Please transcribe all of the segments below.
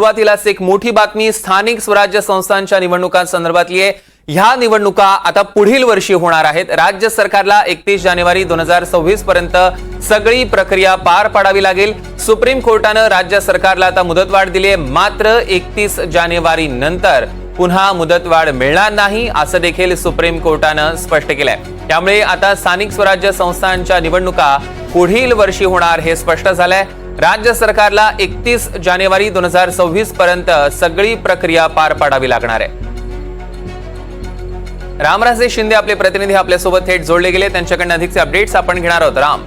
सुरुवातीलाच एक मोठी बातमी स्थानिक स्वराज्य संस्थांच्या निवडणुकांसंदर्भातली आहे. ह्या निवडणुका आता पुढील वर्षी होणार आहेत. राज्य सरकारला एकतीस जानेवारी दोन हजार सव्वीस पर्यंत सगळी प्रक्रिया पार पाडावी लागेल. सुप्रीम कोर्टानं राज्य सरकारला आता मुदतवाढ दिली आहे. मात्र एकतीस जानेवारी नंतर पुन्हा मुदतवाढ मिळणार नाही असं देखील सुप्रीम कोर्टानं स्पष्ट केलंय. त्यामुळे आता स्थानिक स्वराज्य संस्थांच्या निवडणुका पुढील वर्षी होणार हे स्पष्ट झालंय. राज्य सरकारला एकतीस जानेवारी दोन हजार सव्वीस पर्यंत सगळी प्रक्रिया पार पाडावी लागणार आहे. रामराजे शिंदे आपले प्रतिनिधी आपल्यासोबत थेट जोडले गेले. त्यांच्याकडनं अधिकचे अपडेट्स आपण घेणार आहोत. राम.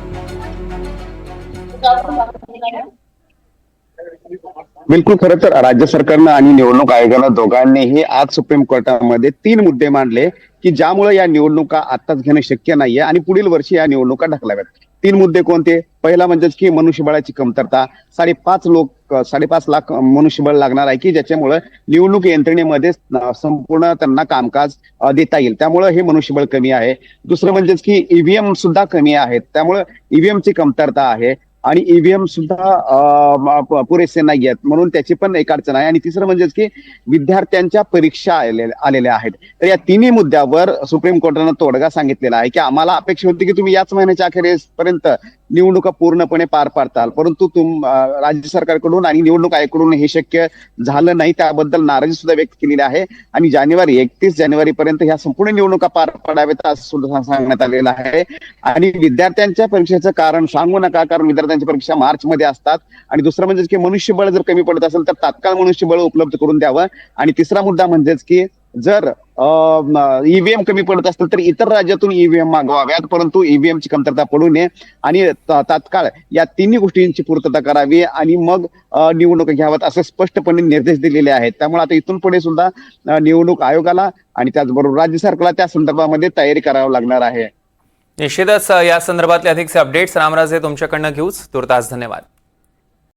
बिलकुल खरं तर राज्य सरकारनं आणि निवडणूक आयोगानं दोघांनीही आज सुप्रीम कोर्टामध्ये तीन मुद्दे मांडले की ज्यामुळे या निवडणुका आताच घेणं शक्य नाहीये आणि पुढील वर्षी या निवडणुका ढकलाव्यात. तीन मुद्दे कोणते? पहिला म्हणजे की मनुष्यबळाची कमतरता. साडेपाच लोक साडेपाच लाख मनुष्यबळ लागणार आहे की ज्याच्यामुळे निवडणूक यंत्रणेमध्ये संपूर्ण त्यांना कामकाज देता येईल. त्यामुळे हे मनुष्यबळ कमी आहे. दुसरं म्हणजेच की ईव्हीएम सुद्धा कमी आहेत. त्यामुळे ईव्हीएम ची कमतरता आहे. आणि ईव्हीएम सुद्धा पुरेसे नाही आहेत. म्हणून त्याची पण एक अडचण आहे. आणि तिसरं म्हणजेच की विद्यार्थ्यांच्या परीक्षा आलेल्या आलेल्या आहेत. तर या तिन्ही मुद्द्यावर सुप्रीम कोर्टानं तोडगा सांगितलेला आहे की आम्हाला अपेक्षा होती की तुम्ही याच महिन्याच्या अखेरीपर्यंत निवडणुका पूर्णपणे पार पाडताल. परंतु तुम राज्य सरकारकडून आणि निवडणूक आयोगाकडून हे शक्य झालं नाही त्याबद्दल नाराजी सुद्धा व्यक्त केलेली आहे. आणि जानेवारी एकतीस जानेवारी पर्यंत ह्या संपूर्ण निवडणुका पार पाडाव्यात असं सुद्धा सांगण्यात आलेलं आहे. आणि विद्यार्थ्यांच्या परीक्षेचं कारण सांगू नका कारण विद्यार्थ्यांची परीक्षा मार्च मध्ये असतात. आणि दुसरं म्हणजे की मनुष्यबळ जर कमी पडत असेल तर तात्काळ मनुष्यबळ उपलब्ध करून द्यावं. आणि तिसरा मुद्दा म्हणजेच की जर ईव्हीएम कमी पडत असतील तर इतर राज्यातून ईव्हीएम मागवाव्यात परंतु ईव्हीएम ची कमतरता पडू नये. आणि तात्काळ या तिन्ही गोष्टींची पूर्तता करावी आणि मग निवडणूक घ्याव्यात असे स्पष्टपणे निर्देश दिलेले आहेत. त्यामुळे आता इथून पुढे सुद्धा निवडणूक आयोगाला आणि त्याचबरोबर राज्य सरकारला त्या संदर्भामध्ये तयारी करावी लागणार आहे. निश्चितच या संदर्भातले अधिकचे अपडेट्स रामराजे तुमच्याकडनं घेऊच. तुर्तास धन्यवाद.